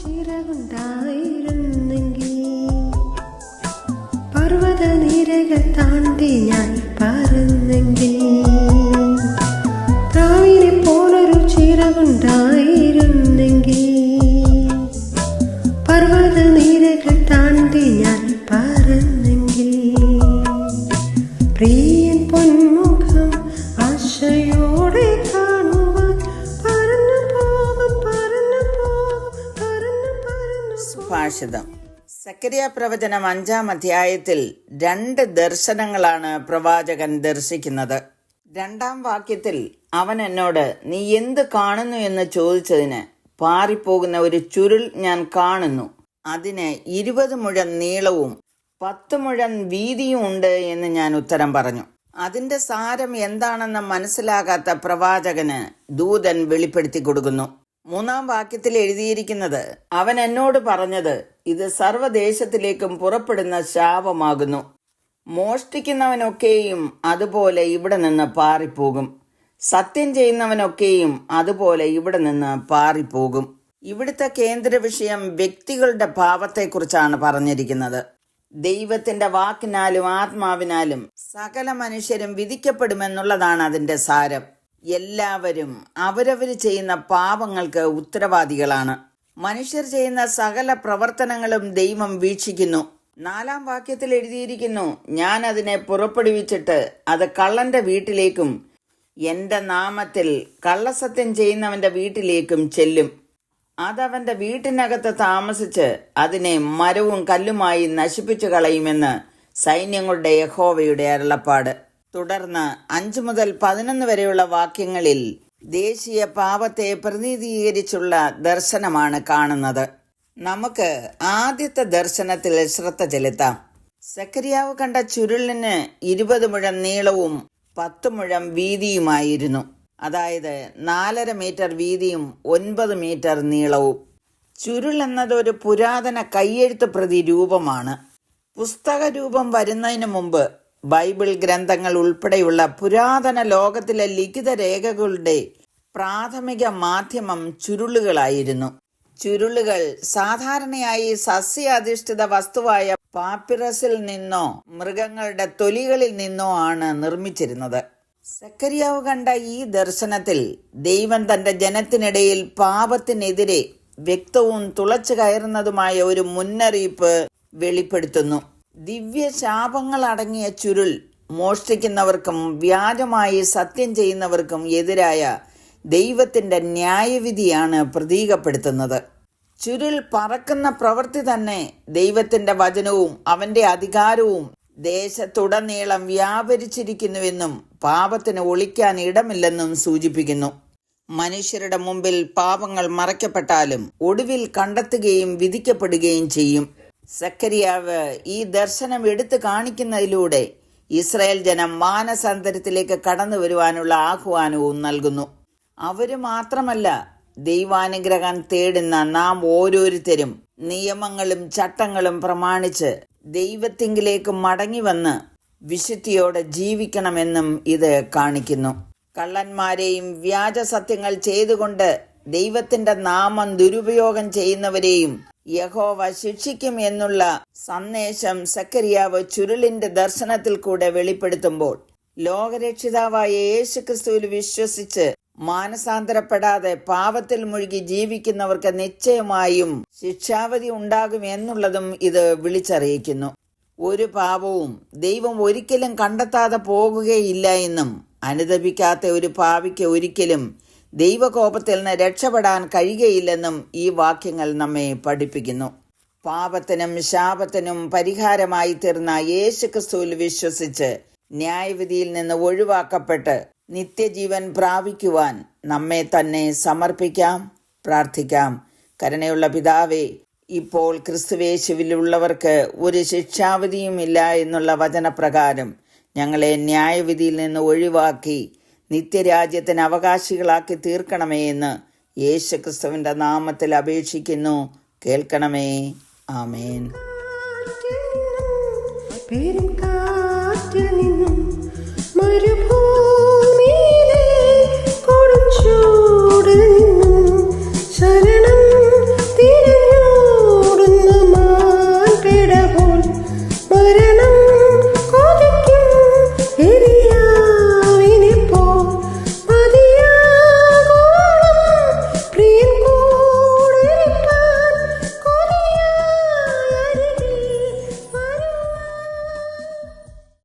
ചിറകുണ്ടായിരുന്നെങ്കിൽ പർവത നിരകൾ താണ്ടി ഞാൻ സുഭാഷിതം സക്രിയ പ്രവചനം അഞ്ചാം അധ്യായത്തിൽ രണ്ട് ദർശനങ്ങളാണ് പ്രവാചകൻ ദർശിക്കുന്നത്. രണ്ടാം വാക്യത്തിൽ അവൻ എന്നോട് നീ എന്ത് കാണുന്നു എന്ന് ചോദിച്ചതിന് പാറിപ്പോകുന്ന ഒരു ചുരുൾ ഞാൻ കാണുന്നു. അതിന് ഇരുപത് മുഴം നീളവും പത്ത് മുഴം വീതിയും ഉണ്ട് എന്ന് ഞാൻ ഉത്തരം പറഞ്ഞു. അതിന്റെ സാരം എന്താണെന്ന് മനസ്സിലാകാത്ത പ്രവാചകന് ദൂതൻ വെളിപ്പെടുത്തി കൊടുക്കുന്നു. മൂന്നാം വാക്യത്തിൽ എഴുതിയിരിക്കുന്നത് അവൻ എന്നോട് പറഞ്ഞത് ഇത് സർവദേശത്തിലേക്കും പുറപ്പെടുന്ന ശാപമാകുന്നു. മോഷ്ടിക്കുന്നവനൊക്കെയും അതുപോലെ ഇവിടെ നിന്ന് പാറിപ്പോകും. സത്യം ചെയ്യുന്നവനൊക്കെയും അതുപോലെ ഇവിടെ നിന്ന് പാറിപ്പോകും. ഇവിടുത്തെ കേന്ദ്ര വിഷയം വ്യക്തികളുടെ ഭാവത്തെക്കുറിച്ചാണ് പറഞ്ഞിരിക്കുന്നത്. ദൈവത്തിന്റെ വാക്കിനാലും ആത്മാവിനാലും സകല മനുഷ്യരും വിധിക്കപ്പെടുമെന്നുള്ളതാണ് അതിന്റെ സാരം. എല്ലാവരും അവരവർ ചെയ്യുന്ന പാപങ്ങൾക്ക് ഉത്തരവാദികളാണ്. മനുഷ്യർ ചെയ്യുന്ന സകല പ്രവർത്തനങ്ങളും ദൈവം വീക്ഷിക്കുന്നു. നാലാം വാക്യത്തിൽ എഴുതിയിരിക്കുന്നു ഞാൻ അതിനെ പുറപ്പെടുവിച്ചിട്ട് അത് കള്ളന്റെ വീട്ടിലേക്കും എന്റെ നാമത്തിൽ കള്ളസത്യം ചെയ്യുന്നവന്റെ വീട്ടിലേക്കും ചെല്ലും. അതവന്റെ വീട്ടിനകത്ത് താമസിച്ച് അതിനെ മരവും കല്ലുമായി നശിപ്പിച്ചു കളയുമെന്ന് സൈന്യങ്ങളുടെ യഹോവയുടെ അരുളപ്പാട്. തുടർന്ന് അഞ്ചു മുതൽ പതിനൊന്ന് വരെയുള്ള വാക്യങ്ങളിൽ ദേശീയ പാപത്തെ പ്രതിനിധീകരിച്ചുള്ള ദർശനമാണ് കാണുന്നത്. നമുക്ക് ആദ്യത്തെ ദർശനത്തിൽ ശ്രദ്ധ ചെലുത്താം. സക്രിയാവ് കണ്ട ചുരുളിന് ഇരുപത് മുഴം നീളവും പത്ത് മുഴം വീതിയുമായിരുന്നു. അതായത് നാലര മീറ്റർ വീതിയും ഒൻപത് മീറ്റർ നീളവും. ചുരുൾ എന്നത് ഒരു പുരാതന കയ്യെഴുത്ത് പ്രതി രൂപമാണ്. പുസ്തക രൂപം വരുന്നതിന് മുമ്പ് ബൈബിൾ ഗ്രന്ഥങ്ങൾ ഉൾപ്പെടെയുള്ള പുരാതന ലോകത്തിലെ ലിഖിത രേഖകളുടെ പ്രാഥമിക മാധ്യമം ചുരുളുകളായിരുന്നു. ചുരുളുകൾ സാധാരണയായി സസ്യാധിഷ്ഠിത വസ്തുവായ പാപ്പിറസിൽ നിന്നോ മൃഗങ്ങളുടെ തൊലികളിൽ നിന്നോ ആണ് നിർമ്മിച്ചിരുന്നത്. സക്കരിയാവ് കണ്ട ഈ ദർശനത്തിൽ ദൈവം തന്റെ ജനത്തിനിടയിൽ പാപത്തിനെതിരെ വ്യക്തവും തുളച്ചു കയറുന്നതുമായ ഒരു മുന്നറിയിപ്പ് വെളിപ്പെടുത്തുന്നു. ദിവ്യ ശാപങ്ങൾ അടങ്ങിയ ചുരുൾ മോഷ്ടിക്കുന്നവർക്കും വ്യാജമായി സത്യം ചെയ്യുന്നവർക്കും എതിരായ ദൈവത്തിന്റെ ന്യായവിധിയാണ് പ്രതീകപ്പെടുത്തുന്നത്. ചുരുൾ പറക്കുന്ന പ്രവൃത്തി തന്നെ ദൈവത്തിന്റെ വചനവും അവന്റെ അധികാരവും ദേശത്തുടനീളം വ്യാപരിച്ചിരിക്കുന്നുവെന്നും പാപത്തിന് ഒളിക്കാൻ ഇടമില്ലെന്നും സൂചിപ്പിക്കുന്നു. മനുഷ്യരുടെ മുമ്പിൽ പാപങ്ങൾ മറയ്ക്കപ്പെട്ടാലും ഒടുവിൽ കണ്ടെത്തുകയും വിധിക്കപ്പെടുകയും ചെയ്യും. സക്കരിയാവ് ഈ ദർശനം എടുത്തു കാണിക്കുന്നതിലൂടെ ഇസ്രായേൽ ജനം മാനസാന്തരത്തിലേക്ക് കടന്നു വരുവാനുള്ള ആഹ്വാനവും നൽകുന്നു. അവർ മാത്രമല്ല ദൈവാനുഗ്രഹം തേടുന്ന നാം ഓരോരുത്തരും നിയമങ്ങളും ചട്ടങ്ങളും പ്രമാണിച്ച് ദൈവത്തിങ്കിലേക്ക് മടങ്ങി വന്ന് വിശുദ്ധിയോടെ ജീവിക്കണമെന്നും ഇത് കാണിക്കുന്നു. കള്ളന്മാരെയും വ്യാജ സത്യങ്ങൾ ചെയ്തുകൊണ്ട് ദൈവത്തിന്റെ നാമം ദുരുപയോഗം ചെയ്യുന്നവരെയും യഹോവ ശിക്ഷിക്കും എന്നുള്ള സന്ദേശം സക്കരിയാവ് ചുരുളിന്റെ ദർശനത്തിൽ കൂടെ വെളിപ്പെടുത്തുമ്പോൾ ലോകരക്ഷിതാവായ യേശുക്രിസ്തുവിൽ വിശ്വസിച്ച് മാനസാന്തരപ്പെടാതെ പാപത്തിൽ മുഴുകി ജീവിക്കുന്നവർക്ക് നിശ്ചയമായും ശിക്ഷാവധി ഉണ്ടാകും എന്നുള്ളതും ഇത് വിളിച്ചറിയിക്കുന്നു. ഒരു പാപവും ദൈവം ഒരിക്കലും കണ്ടെത്താതെ പോകുകയില്ല എന്നും അനുദപിക്കാത്ത ഒരു പാവിക്ക് ഒരിക്കലും ദൈവകോപത്തിൽ നിന്ന് രക്ഷപ്പെടാൻ കഴിയുകയില്ലെന്നും ഈ വാക്യങ്ങൾ നമ്മെ പഠിപ്പിക്കുന്നു. പാപത്തിനും ശാപത്തിനും പരിഹാരമായി തീർന്ന യേശുക്രിസ്തുവിൽ വിശ്വസിച്ച് ന്യായവിധിയിൽ നിന്ന് ഒഴിവാക്കപ്പെട്ട് നിത്യജീവൻ പ്രാപിക്കുവാൻ നമ്മെ തന്നെ സമർപ്പിക്കാം പ്രാർത്ഥിക്കാം. കരുണയുള്ള പിതാവേ ഇപ്പോൾ ക്രിസ്തുവേശുവിലുള്ളവർക്ക് ഒരു ശിക്ഷാവിധിയുമില്ല എന്നുള്ള വചനപ്രകാരം ഞങ്ങളെ ന്യായവിധിയിൽ നിന്ന് ഒഴിവാക്കി നിത്യരാജ്യത്തിന് അവകാശികളാക്കി തീർക്കണമേ എന്ന് യേശുക്രിസ്തുവിന്റെ നാമത്തിൽ അപേക്ഷിക്കുന്നു. കേൾക്കണമേ. ആമേൻ. കാറ്റിൽ നിന്നും മരുഭൂമിയിൽ